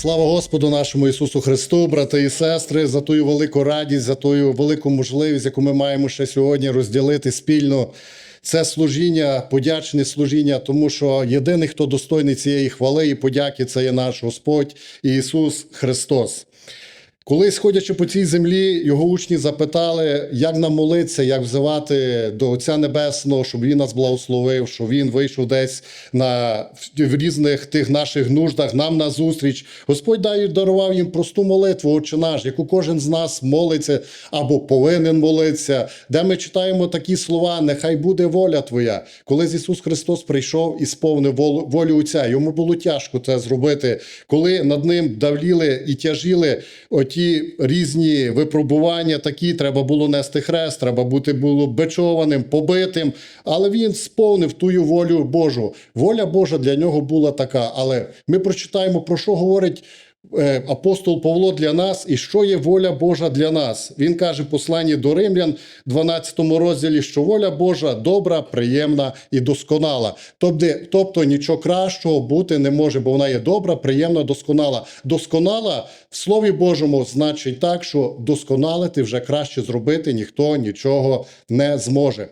Слава Господу нашому Ісусу Христу, брати і сестри, за ту велику радість, за ту велику можливість, яку ми маємо ще сьогодні розділити спільно. Це служіння, подячне служіння, тому що єдиний, хто достойний цієї хвали і подяки, це є наш Господь Ісус Христос. Колись, ходячи по цій землі, його учні запитали, як нам молитися, як взивати до Отця Небесного, щоб він нас благословив, щоб він вийшов десь на в різних тих наших нуждах, нам на зустріч. Господь дає дарував їм просту молитву, Отче наш, яку кожен з нас молиться або повинен молитися, де ми читаємо такі слова: Нехай буде воля Твоя. Коли Ісус Христос прийшов і сповнив волю, Отця, йому було тяжко це зробити, коли над ним давліли і тяжіли різні випробування, такі треба було нести хрест, треба бути було бичованим, побитим. Але він сповнив тую волю Божу. Воля Божа для нього була така. Але ми прочитаємо, про що говорить. Е, Апостол Павло для нас і що є воля Божа для нас. Він каже в посланні до Римлян, 12 розділі, що воля Божа добра, приємна і досконала. Тобто, тобто нічого кращого бути не може, бо вона є добра, приємна, досконала. Досконала в Слові Божому значить так, що досконалити вже краще зробити ніхто нічого не зможе.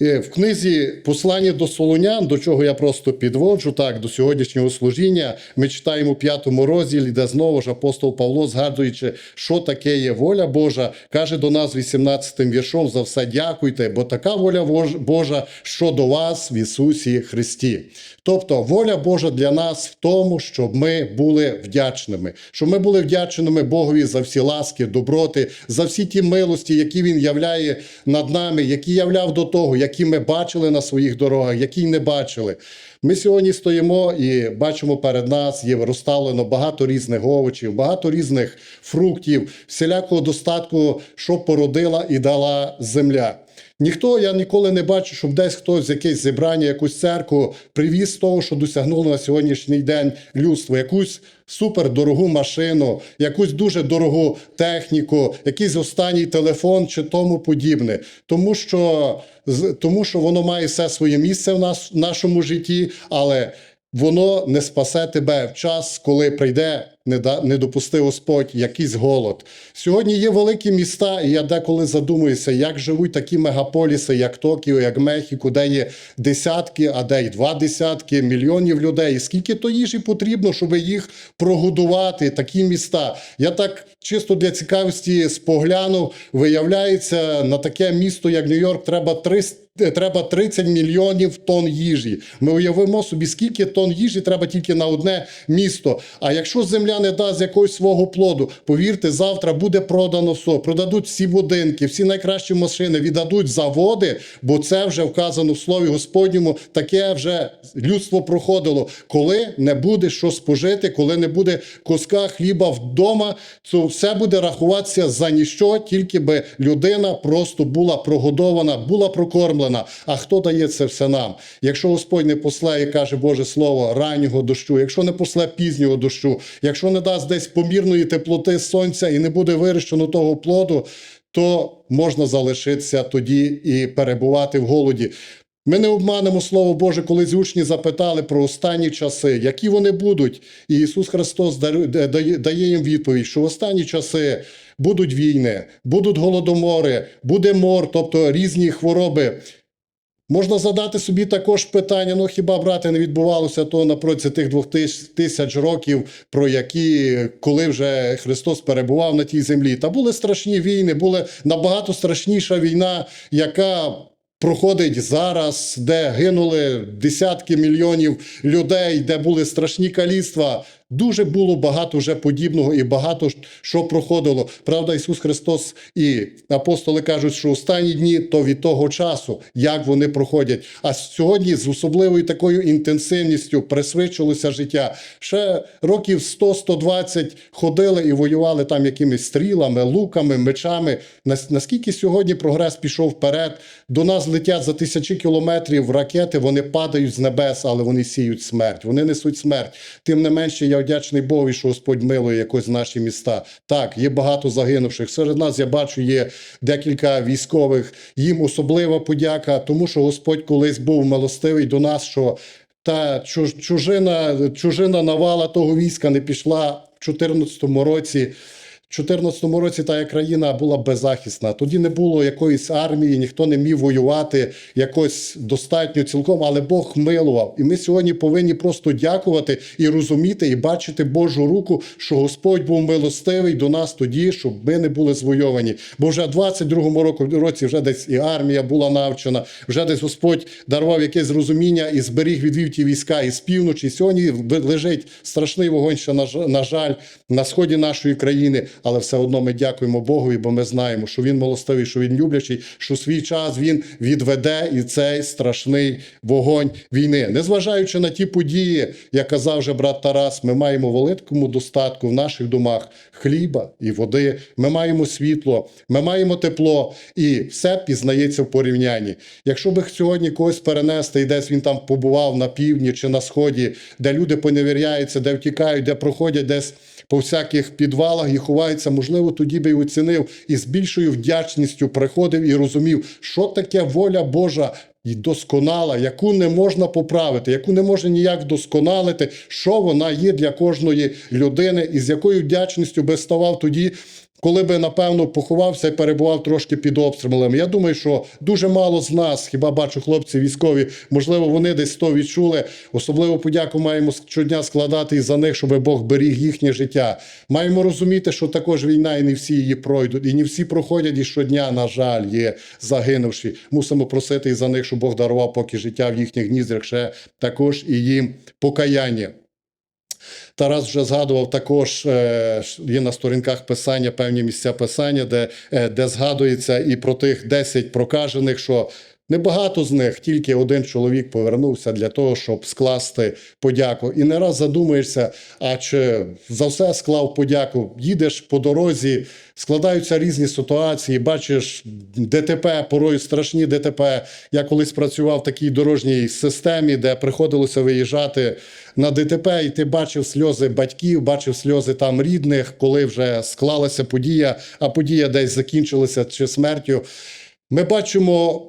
В книзі Послання до Солонян, до чого я просто підводжу, так, до сьогоднішнього служіння, ми читаємо п'ятому розділі, де знову ж апостол Павло, згадуючи, що таке є воля Божа, каже до нас 18-м віршом: за все дякуйте, бо така воля Божа щодо вас в Ісусі Христі. Тобто, воля Божа для нас в тому, щоб ми були вдячними, щоб ми були вдячними Богові за всі ласки, доброти, за всі ті милості, які Він являє над нами, які являв до того, які ми бачили на своїх дорогах, які не бачили. Ми сьогодні стоїмо і бачимо перед нас є розставлено багато різних овочів, багато різних фруктів, всілякого достатку, що породила і дала земля. Ніхто, я ніколи не бачу, щоб десь хтось якесь зібрання, якусь церкву привіз того, що досягнуло на сьогоднішній день людство, якусь супердорогу машину, якусь дуже дорогу техніку, якийсь останній телефон чи тому подібне. Тому що, тому що воно має все своє місце в нас, в нашому житті, але воно не спасе тебе в час, коли прийде, не, да, не допусти Господь, якийсь голод. Сьогодні є великі міста, і я деколи задумуюся, як живуть такі мегаполіси, як Токіо, як Мехіко, де є десятки, а де й два десятки мільйонів людей. І скільки то їжі потрібно, щоб їх прогодувати, такі міста. Я так чисто для цікавості споглянув, виявляється, на таке місто, як Нью-Йорк, треба 300 Треба 30 мільйонів тонн їжі. Ми уявимо собі, скільки тонн їжі треба тільки на одне місто. А якщо земля не дасть якогось свого плоду, повірте, завтра буде продано все. Продадуть всі будинки, всі найкращі машини, віддадуть заводи, бо це вже вказано в слові Господньому. Таке вже людство проходило. Коли не буде що спожити, коли не буде куска хліба вдома, то все буде рахуватися за ніщо, тільки би людина просто була прогодована, була прокормлена. А хто дає це все нам? Якщо Господь не после і каже Боже Слово раннього дощу, якщо не после пізнього дощу, якщо не дасть десь помірної теплоти сонця і не буде вирощено того плоду, то можна залишитися тоді і перебувати в голоді. Ми не обманемо Слово Боже, коли з учні запитали про останні часи, які вони будуть. І Ісус Христос дає їм відповідь, що в останні часи будуть війни, будуть голодомори, буде мор, тобто різні хвороби. Можна задати собі також питання: ну хіба брати не відбувалося то на протязі тих двох тис- тисяч років, про які коли вже Христос перебував на тій землі? Та були страшні війни, була набагато страшніша війна, яка проходить зараз, де гинули десятки мільйонів людей, де були страшні каліцтва. Дуже було багато вже подібного і багато що проходило. Правда, Ісус Христос і апостоли кажуть, що останні дні то від того часу, як вони проходять. А сьогодні з особливою такою інтенсивністю присвичилося життя. Ще років 100-120 ходили і воювали там якимись стрілами, луками, мечами. Нас- Наскільки сьогодні прогрес пішов вперед, до нас летять за тисячі кілометрів ракети, вони падають з небес, але вони сіють смерть, вони несуть смерть. Тим не менше, я вдячний Богу, що Господь милує якось наші міста. Так, є багато загинувших. Серед нас я бачу, є декілька військових. Їм особлива подяка, тому що Господь колись був милостивий до нас, що та чуж- чужина, чужина навала того війська не пішла в 2014 році. В 2014 році та країна була беззахисна. Тоді не було якоїсь армії, ніхто не міг воювати якось достатньо цілком, але Бог милував. І ми сьогодні повинні просто дякувати і розуміти, і бачити Божу руку, що Господь був милостивий до нас тоді, щоб ми не були звойовані. Бо вже в 22-му року- році вже десь і армія була навчена, вже десь Господь дарував якесь розуміння і зберіг відвів ті війська із півночі. Сьогодні лежить страшний вогонь, що на жаль, на сході нашої країни, але все одно ми дякуємо Богові, бо ми знаємо, що він милостивий, що він люблячий, що свій час він відведе і цей страшний вогонь війни. Незважаючи на ті події, як казав вже брат Тарас, ми маємо великому достатку в наших домах хліба і води. Ми маємо світло, ми маємо тепло, і все пізнається в порівнянні. Якщо би сьогодні когось перенести, і десь він там побував на півдні чи на сході, де люди поневіряються, де втікають, де проходять десь по всяких підвалах і ховаються, можливо, тоді би й оцінив і з більшою вдячністю приходив і розумів, що таке воля Божа. І досконала, яку не можна поправити, яку не можна ніяк вдосконалити, що вона є для кожної людини, і з якою вдячністю би ставав тоді, коли би, напевно, поховався і перебував трошки під обстрілами. Я думаю, що дуже мало з нас, хіба бачу хлопці військові, можливо, вони десь то відчули. Особливо подяку маємо щодня складати і за них, щоб Бог беріг їхнє життя. Маємо розуміти, що також війна, і не всі її пройдуть, і не всі проходять і щодня, на жаль, є загинувші. Мусимо просити і за них, щоб Бог дарував поки життя в їхніх гніздрях, ще також і їм покаяння. Тарас вже згадував також е, є на сторінках писання певні місця писання, де, е, де згадується і про тих 10 прокажених, що небагато з них, тільки один чоловік повернувся для того, щоб скласти подяку. І не раз задумаєшся, а чи за все склав подяку? Їдеш по дорозі, складаються різні ситуації, бачиш ДТП, порою страшні ДТП. Я колись працював в такій дорожній системі, де приходилося виїжджати на ДТП, і ти бачив сльози батьків, бачив сльози там рідних, коли вже склалася подія, а подія десь закінчилася чи смертю. Ми бачимо.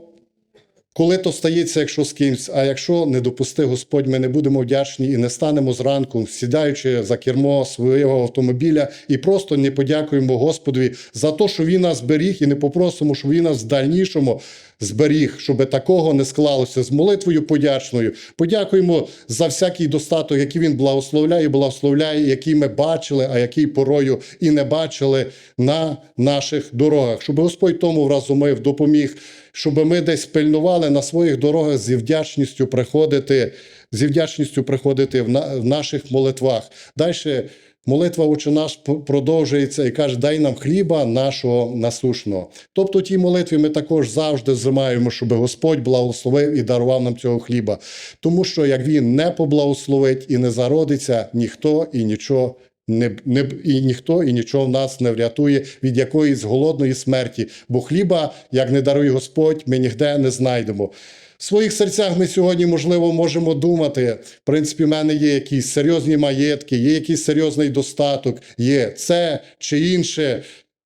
Коли то стається, якщо з кимсь, а якщо не допусти Господь, ми не будемо вдячні і не станемо зранку, сідаючи за кермо свого автомобіля, і просто не подякуємо Господові за те, що Він нас беріг, і не попросимо, щоб Він нас в дальнішому зберіг, щоб такого не склалося з молитвою подячною. Подякуємо за всякий достаток, який він благословляє, благословляє, який ми бачили, а який порою і не бачили на наших дорогах. Щоб Господь тому вразумив, допоміг, щоб ми десь пильнували на своїх дорогах зі вдячністю приходити, зі вдячністю приходити в, на, в наших молитвах. Далі Молитва «Отче наш продовжується і каже: дай нам хліба нашого насушного. Тобто, в тій молитві ми також завжди займаємо, щоб Господь благословив і дарував нам цього хліба. Тому що як він не поблагословить і не зародиться, ніхто і нічого. Не, не, і ніхто і нічого в нас не врятує від якоїсь голодної смерті, бо хліба, як не дарує Господь, ми ніде не знайдемо. В своїх серцях ми сьогодні, можливо, можемо думати. В принципі, в мене є якісь серйозні маєтки, є якийсь серйозний достаток, є це чи інше.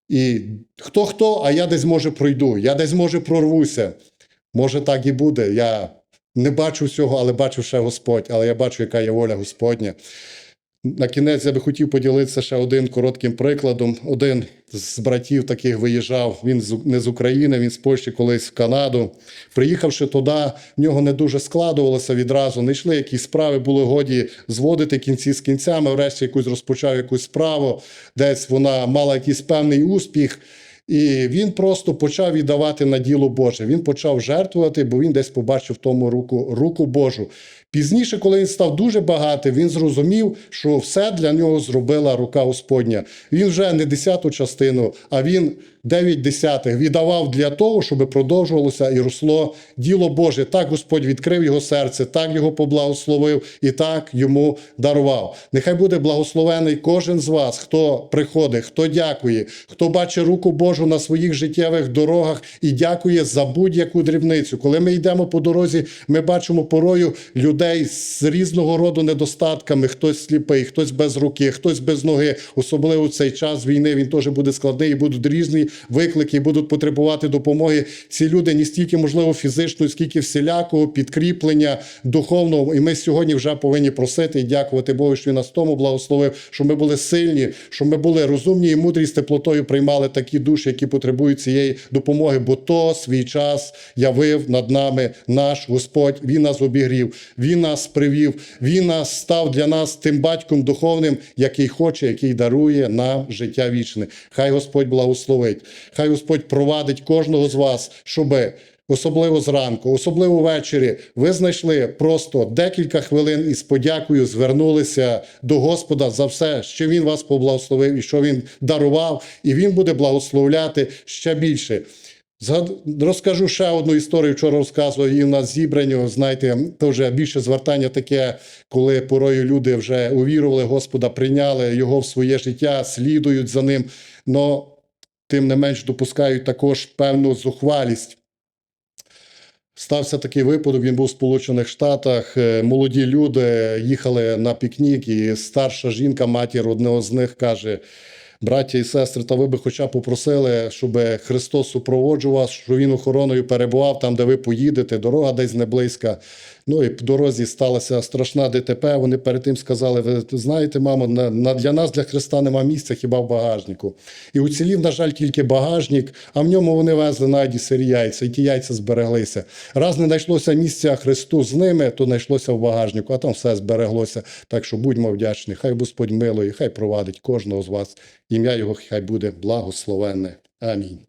І хто хто, а я десь може пройду, я десь може прорвуся. Може, так і буде. Я не бачу всього, але бачу ще Господь, але я бачу, яка є воля Господня. На кінець я би хотів поділитися ще один коротким прикладом. Один з братів таких виїжджав. Він з- не з України, він з Польщі колись в Канаду. Приїхавши туди, в нього не дуже складувалося відразу. Не йшли якісь справи, були годі зводити кінці з кінцями. Врешті якусь розпочав якусь справу, десь вона мала якийсь певний успіх. І він просто почав віддавати на діло Боже. Він почав жертвувати, бо він десь побачив в тому руку, руку Божу. Пізніше, коли він став дуже багатий, він зрозумів, що все для нього зробила рука Господня. Він вже не десяту частину, а він дев'ять десятих віддавав для того, щоб продовжувалося і росло діло Боже. Так Господь відкрив його серце, так його поблагословив і так йому дарував. Нехай буде благословений кожен з вас, хто приходить, хто дякує, хто бачить руку Божу на своїх життєвих дорогах і дякує за будь-яку дрібницю. Коли ми йдемо по дорозі, ми бачимо порою людей з різного роду недостатками. Хтось сліпий, хтось без руки, хтось без ноги. Особливо в цей час війни він теж буде складний і будуть різні виклики будуть потребувати допомоги. Ці люди не стільки, можливо, фізичної, скільки всілякого підкріплення духовного. І ми сьогодні вже повинні просити і дякувати Богу, що він нас тому благословив, що ми були сильні, що ми були розумні і мудрі з теплотою приймали такі душі, які потребують цієї допомоги. Бо то свій час явив над нами наш Господь. Він нас обігрів, він нас привів, він нас став для нас тим батьком духовним, який хоче, який дарує нам життя вічне. Хай Господь благословить, хай Господь провадить кожного з вас, щоби. Особливо зранку, особливо ввечері, ви знайшли просто декілька хвилин і з подякою звернулися до Господа за все, що Він вас поблагословив і що Він дарував, і Він буде благословляти ще більше. Розкажу ще одну історію. Вчора розказував і в нас зібрання. Знаєте, то вже більше звертання таке, коли порою люди вже увірували Господа, прийняли його в своє життя, слідують за ним, но тим не менш допускають також певну зухвалість. Стався такий випадок. Він був в Сполучених Штатах. Е, Молоді люди їхали на пікнік, і старша жінка, матір одного з них, каже: Браття і сестри, та ви би хоча б попросили, щоб Христос супроводжував щоб він охороною перебував там, де ви поїдете, дорога десь не близька. Ну і по дорозі сталася страшна ДТП. Вони перед тим сказали: ви знаєте, мамо, на, для нас, для Христа, нема місця хіба в багажнику. І уцілів, на жаль, тільки багажник, а в ньому вони везли навіть сирі яйця, і ті яйця збереглися. Раз не знайшлося місця Христу з ними, то знайшлося в багажнику, а там все збереглося. Так що будьмо вдячні. Хай Господь милує, хай провадить кожного з вас. Ім'я Його хай буде благословенне. Амінь.